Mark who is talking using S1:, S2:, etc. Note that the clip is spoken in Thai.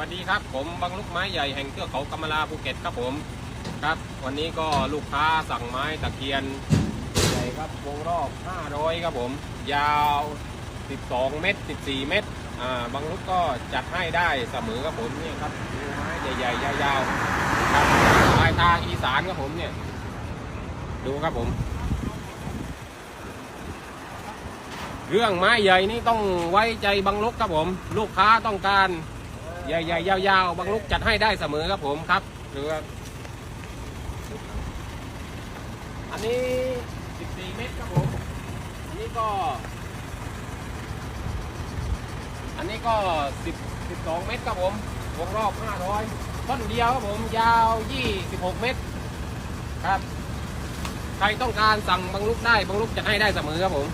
S1: วัสดีครับ ผมบังลูกไม้ใหญ่แห่งเทือกเขากำมะลาภูเก็ตครับผม ครับ วันนี้ก็ลูกค้าสั่งไม้ตะเคียนใหญ่ครับวงรอบ 500 ครับผม ยาว 12 เมตร 14 เมตร อ่าบางลูกก็จัดให้ได้เสมอครับผมเนี่ยครับไม้ใหญ่ๆยาวๆครับลายทางอีสานครับผมเนี่ย ดูครับผม เรื่องไม้ใหญ่นี่ต้องไว้ใจบังลุกครับผม ลูกค้าต้องการ ใหญ่ๆยาวๆบังลุกจัดให้ได้เสมอครับผมครับหรือว่าอันนี้ 14 เมตรครับผม อันนี้ก็ อันนี้ก็ 10 12 เมตรครับผมวงรอบ 500 ต้นเดียวครับผมยาว 26 เมตรครับ ใครต้องการสั่งบังลุกได้บังลุกจัดให้ได้เสมอครับผม